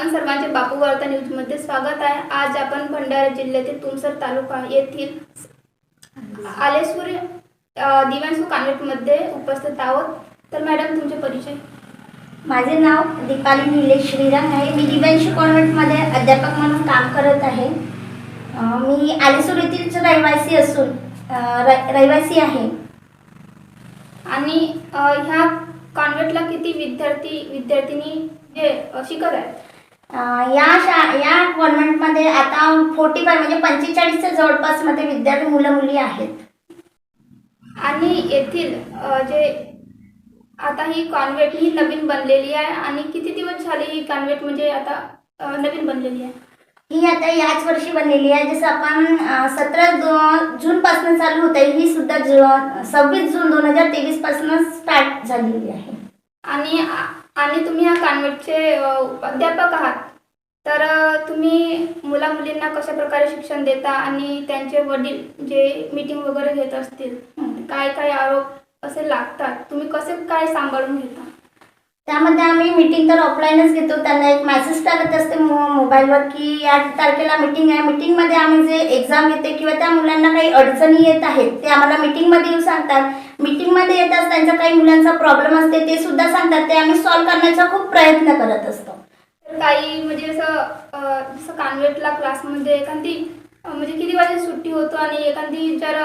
आपण सर्वांचे बापू वार्ता न्यूजमध्ये स्वागत आहे. आज आपण भंडारा जिल्ह्यातील तुमसर तालुका येथील आलेश्वर अ, दिव्यांशू कॉन्व्हेंटमध्ये उपस्थित आहोत. तर मॅडम तुमचे परिचय? माझे नाव दीपाली निलेश श्रीरंग आहे. मी दिव्यांशी कॉन्व्हेंटमध्ये अध्यापक म्हणून काम करत आहे. मी आलेसूर येथीलच रहिवासी असून रहिवासी आहे. आणि ह्या कॉन्व्हेंटला किती विद्यार्थी विद्यार्थिनी जे शिकत आहेत? या शा या कॉन्व्हेंटमध्ये आता फोर्टी फाय म्हणजे पंचेचाळीसच्या जवळपासमध्ये विद्यार्थी मुलं मुली आहेत. आणि येथील जे आता ही कॉन्व्हेंट ही नवीन बनलेली आहे आणि किती दिवस झाले ही कॉन्व्हेंट म्हणजे आता नवीन बनलेली आहे? ही आता याच वर्षी बनलेली आहे. जसं आपण सतरा जूनपासून चालू होत आहे ही सुद्धा सव्वीस जून दोन हजार तेवीसपासून स्टार्ट झालेली आहे. आणि आणि तुम्ही या कॉन्व्हेंटचे अध्यापक आहात. तर तुम्ही मुला मुलींना कशा प्रकारे शिक्षण देता आणि त्यांचे वडील जे मीटिंग वगैरे घेत असतील काय काय आरोप असे लागतात तुम्ही कसे काय सांभाळून घेता? त्यामध्ये आम्ही मीटिंग तर ऑफलाईनच घेतो. त्यांना एक मेसेज टाकत असते मो मोबाईलवर की या तारखेला मीटिंग आहे. मीटिंगमध्ये आम्ही जे एक्झाम घेते किंवा त्या मुलांना काही अडचणी येत आहेत ते आम्हाला मीटिंगमध्ये येऊन सांगतात. मीटिंगमध्ये येताच त्यांचा काही मुलांचा प्रॉब्लेम असते ते सुद्धा सांगतात. ते आम्ही सॉल्व्ह करण्याचा खूप प्रयत्न करत असतो. तर काही म्हणजे असं जसं कान्वेटला क्लासमध्ये एखादी म्हणजे किती वाजे सुट्टी होतो आणि एखादी जर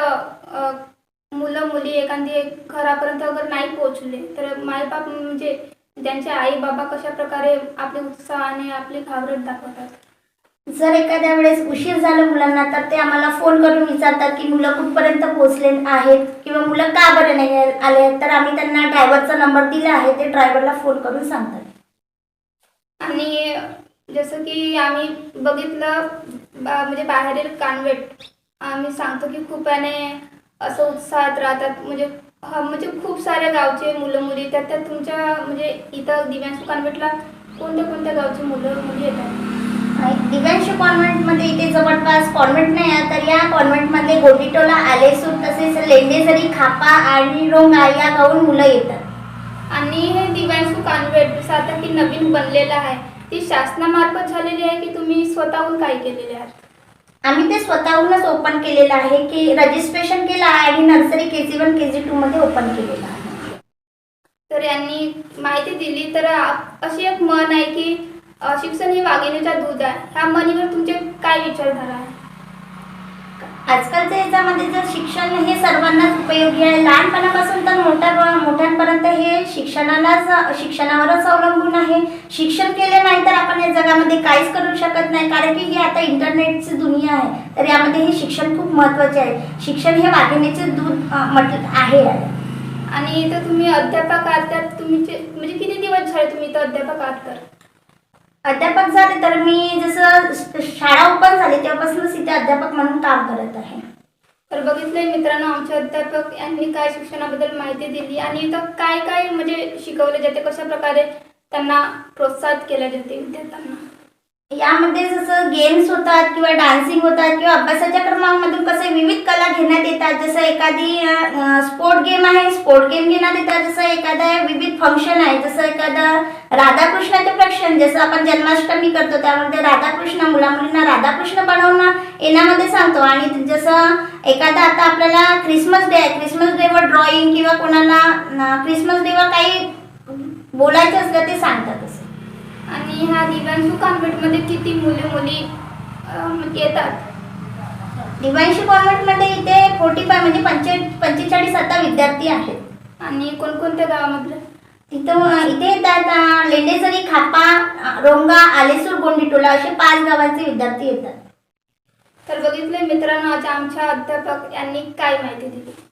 मुलं मुली एखादी घरापर्यंत वगैरे नाही पोहोचले तर मायबाप म्हणजे त्यांचे आई बाबा कशा प्रकारे आपले उत्साह आणि आपली घाबरट दाखवतात? जर एखाद्या वेळेस उशीर झाला मुलांना तर ते आम्हाला फोन करून विचारतात की मुलं कुठपर्यंत पोहोचले आहेत किंवा मुलं का बरं नाही आले आहेत? तर आम्ही त्यांना ड्रायव्हरचा नंबर दिला आहे ते ड्रायव्हरला फोन करून सांगतात. आणि जसं की आम्ही बघितलं बा म्हणजे बाहेरील कॉन्व्हेंट आम्ही सांगतो की खूप असं उत्साहात राहतात म्हणजे हा म्हणजे खूप साऱ्या गावचे मुलं मुली त्यात त्यात तुमच्या म्हणजे इथं दिव्यांशू कॉन्व्हेंटला कोणत्या कोणत्या गावचे मुलं मुली येतात? दिव्यांशी कॉन्व्हेंटमध्ये इथे जवळपास कॉन्व्हेंट नाही आहे तर या कॉन्व्हेंटमध्ये गोटीटोला आलेसूर तसेच लेंडेझरी खापा आणि रोंगा या गावून मुलं येतात. आणि हे दिव्यांशू कॉन्व्हेंट जसं आता की नवीन बनलेलं आहे. ती शासनामार्फत झालेली आहे की तुम्ही स्वतःहून काय केलेले आहात आम्ही ते स्वतःहूनच ओपन केलेलं आहे की रजिस्ट्रेशन केलं आहे आणि nursery K G one K G टूमध्ये ओपन केलेलं आहे. तर यांनी माहिती दिली. तर अशी एक म्हण आहे की शिक्षण ही वाघिणीचा दूध आहे. ह्या म्हणीवर तुमचे काय विचारधारा आहे? आजकालच्या याच्यामध्ये जर शिक्षण हे सर्वांनाच उपयोगी आहे लहानपणापासून तर मोठ्या मोठ्यांपर्यंत हे शिक्षणालाच शिक्षणावरच अवलंबून आहे. शिक्षण केले नाही तर आपण या जगामध्ये काहीच करू शकत नाही. कारण की ही आता इंटरनेटची दुनिया आहे. तर यामध्ये हे शिक्षण खूप महत्त्वाचे आहे. शिक्षण हे वाघिणीचे दूध म्हटलं आहे. आणि इथं तुम्ही अध्यापक आहात त्यात तुम्ही म्हणजे किती दिवस झाले तुम्ही इथं अध्यापक आहात तर? अध्यापक झाले तर मी जसं शाळा ओपन झाली तेव्हापासूनच इथे अध्यापक म्हणून काम करत आहे. तर बघितलंय मित्रांनो आमचे अध्यापक यांनी काय शिक्षणाबद्दल माहिती दिली आणि इथं काय काय म्हणजे शिकवले जाते कशा प्रकारे त्यांना प्रोत्साहित केले जाते विद्यार्थ्यांना? यामध्ये जसं गेम्स होतात किंवा डान्सिंग होतात किंवा अभ्यासाच्या क्रमांमधून कसे विविध कला घेण्यात येतात. जसं एखादी स्पोर्ट गेम आहे. स्पोर्ट गेम घेण्यात येतात. जसं एखादा विविध फंक्शन आहे. जसं एखादं राधाकृष्णाचं प्रक्षण. जसं आपण जन्माष्टमी करतो त्यामध्ये राधाकृष्ण मुला मुलींना राधाकृष्ण बनवणं येण्यामध्ये सांगतो. आणि जसं एखादा आता आपल्याला क्रिसमस डे आहे. क्रिसमस डेवर ड्रॉइंग किंवा कोणाला क्रिसमस डेवर काही बोलायचं असलं ते सांग ह्या दिव्यांशू कॉन्व्हेंटमध्ये किती मुले मुली अं, येतात? डिवाइनशी कॉन्व्हेंटमध्ये इथे फोर्टी फाय म्हणजे पंचे पंचेचाळीस आता विद्यार्थी आहेत. आणि कोणकोणत्या गावामधले? तिथं इथे येतात अं, लेंडेझरी खापा रोंगा आलेसूर गोंडीटोला असे पाच गावांचे विद्यार्थी येतात. तर बघितले मित्रांनो आज आमच्या अध्यापक यांनी काय माहिती दिली?